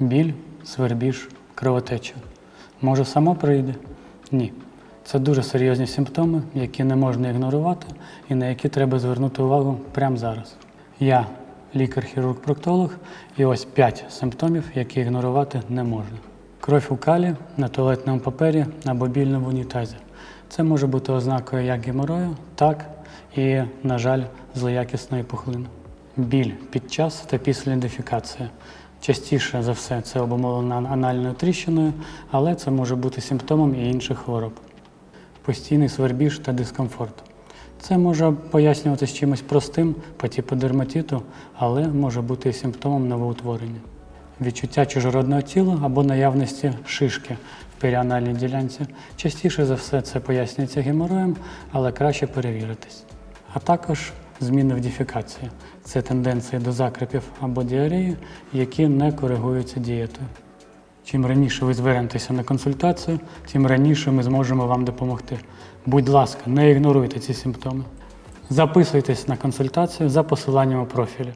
Біль, свербіж, кровотеча. Може, само прийде? Ні. Це дуже серйозні симптоми, які не можна ігнорувати і на які треба звернути увагу прямо зараз. Я лікар-хірург-проктолог, і ось 5 симптомів, які ігнорувати не можна. Кров у калі на туалетному папері або біль в унітазі. Це може бути ознакою як геморою, так і, на жаль, злоякісної пухлини. Біль під час та після ідентифікації. Частіше за все це обумовлено анальною тріщиною, але це може бути симптомом і інших хвороб. Постійний свербіж та дискомфорт. Це може пояснюватися чимось простим по типу дерматиту, але може бути і симптомом новоутворення. Відчуття чужородного тіла або наявності шишки в періанальній ділянці. Частіше за все це пояснюється геморроєм, але краще перевіритись. А також зміни в дефікації. Це тенденції до закрипів або діареї, які не коригуються дієтою. Чим раніше ви звернетеся на консультацію, тим раніше ми зможемо вам допомогти. Будь ласка, не ігноруйте ці симптоми. Записуйтесь на консультацію за посиланням у профілі.